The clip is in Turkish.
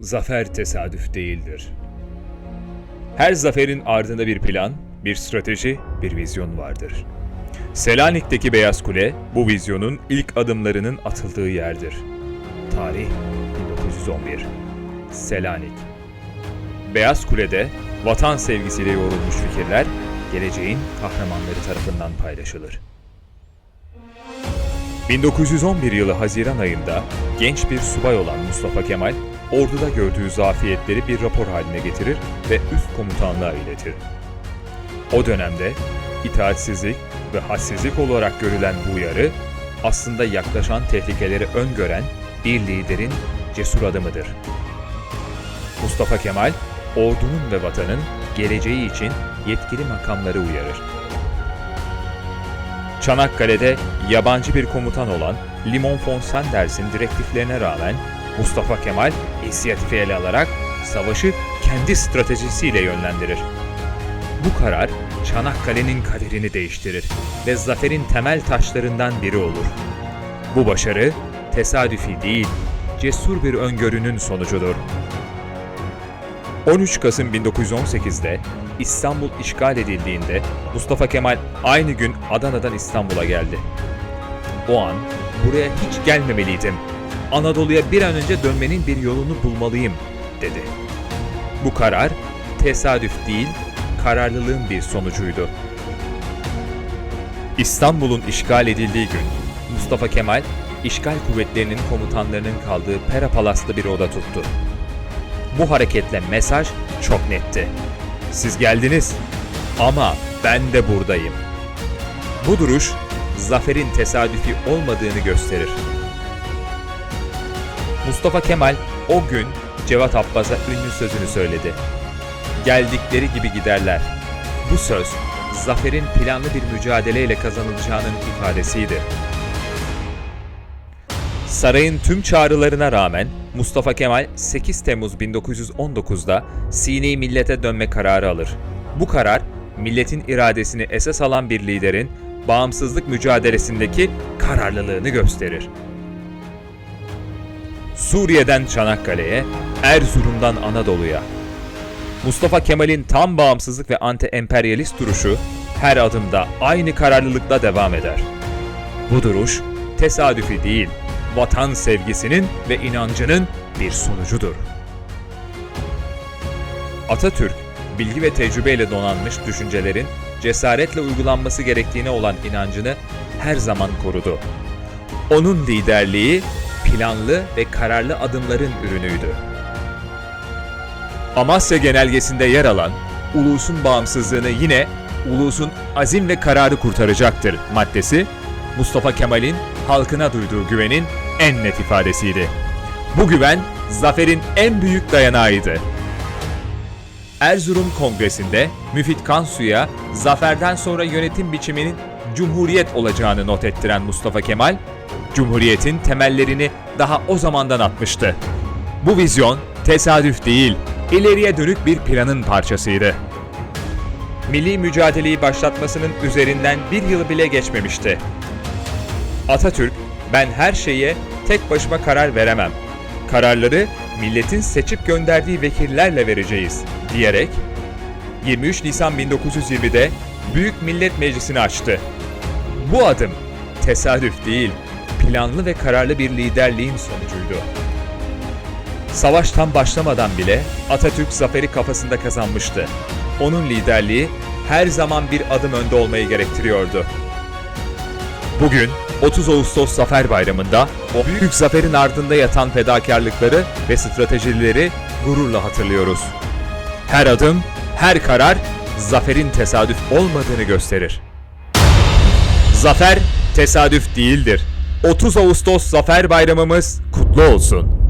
Zafer tesadüf değildir. Her zaferin ardında bir plan, bir strateji, bir vizyon vardır. Selanik'teki Beyaz Kule bu vizyonun ilk adımlarının atıldığı yerdir. Tarih 1911. Selanik. Beyaz Kule'de vatan sevgisiyle yoğrulmuş fikirler geleceğin kahramanları tarafından paylaşılır. 1911 yılı Haziran ayında genç bir subay olan Mustafa Kemal, orduda gördüğü zafiyetleri bir rapor haline getirir ve üst komutanlığa iletir. O dönemde itaatsizlik ve hassizlik olarak görülen bu uyarı, aslında yaklaşan tehlikeleri öngören bir liderin cesur adımıdır. Mustafa Kemal, ordunun ve vatanın geleceği için yetkili makamları uyarır. Çanakkale'de yabancı bir komutan olan Limon von Sanders'in direktiflerine rağmen Mustafa Kemal inisiyatifi ele alarak savaşı kendi stratejisiyle yönlendirir. Bu karar Çanakkale'nin kaderini değiştirir ve zaferin temel taşlarından biri olur. Bu başarı tesadüfi değil, cesur bir öngörünün sonucudur. 13 Kasım 1918'de İstanbul işgal edildiğinde Mustafa Kemal aynı gün Adana'dan İstanbul'a geldi. O an buraya hiç gelmemeliydim. Anadolu'ya bir an önce dönmenin bir yolunu bulmalıyım dedi. Bu karar tesadüf değil, kararlılığın bir sonucuydu. İstanbul'un işgal edildiği gün Mustafa Kemal işgal kuvvetlerinin komutanlarının kaldığı Pera Palas'ta bir oda tuttu. Bu hareketle mesaj çok netti. Siz geldiniz ama ben de buradayım. Bu duruş zaferin tesadüfi olmadığını gösterir. Mustafa Kemal o gün Cevat Abbas'a ünlü sözünü söyledi. Geldikleri gibi giderler. Bu söz zaferin planlı bir mücadeleyle kazanılacağının ifadesiydi. Sarayın tüm çağrılarına rağmen Mustafa Kemal 8 Temmuz 1919'da Sine millete dönme kararı alır. Bu karar milletin iradesini esas alan bir liderin bağımsızlık mücadelesindeki kararlılığını gösterir. Suriye'den Çanakkale'ye, Erzurum'dan Anadolu'ya. Mustafa Kemal'in tam bağımsızlık ve anti-emperyalist duruşu her adımda aynı kararlılıkla devam eder. Bu duruş tesadüfi değil, vatan sevgisinin ve inancının bir sonucudur. Atatürk, bilgi ve tecrübeyle donanmış düşüncelerin cesaretle uygulanması gerektiğine olan inancını her zaman korudu. Onun liderliği planlı ve kararlı adımların ürünüydü. Amasya genelgesinde yer alan ulusun bağımsızlığını yine ulusun azim ve kararı kurtaracaktır maddesi Mustafa Kemal'in halkına duyduğu güvenin en net ifadesiydi. Bu güven zaferin en büyük dayanağıydı. Erzurum Kongresi'nde Müfit Kansu'ya zaferden sonra yönetim biçiminin cumhuriyet olacağını not ettiren Mustafa Kemal, Cumhuriyetin temellerini daha o zamandan atmıştı. Bu vizyon tesadüf değil, ileriye dönük bir planın parçasıydı. Milli mücadeleyi başlatmasının üzerinden bir yıl bile geçmemişti. Atatürk, ben her şeye tek başıma karar veremem. Kararları milletin seçip gönderdiği vekillerle vereceğiz diyerek 23 Nisan 1920'de Büyük Millet Meclisi'ni açtı. Bu adım tesadüf değil, planlı ve kararlı bir liderliğin sonucuydu. Savaş tam başlamadan bile Atatürk zaferi kafasında kazanmıştı. Onun liderliği her zaman bir adım önde olmayı gerektiriyordu. Bugün 30 Ağustos Zafer Bayramı'nda o büyük zaferin ardında yatan fedakarlıkları ve stratejileri gururla hatırlıyoruz. Her adım, her karar zaferin tesadüf olmadığını gösterir. Zafer tesadüf değildir. 30 Ağustos Zafer Bayramımız kutlu olsun.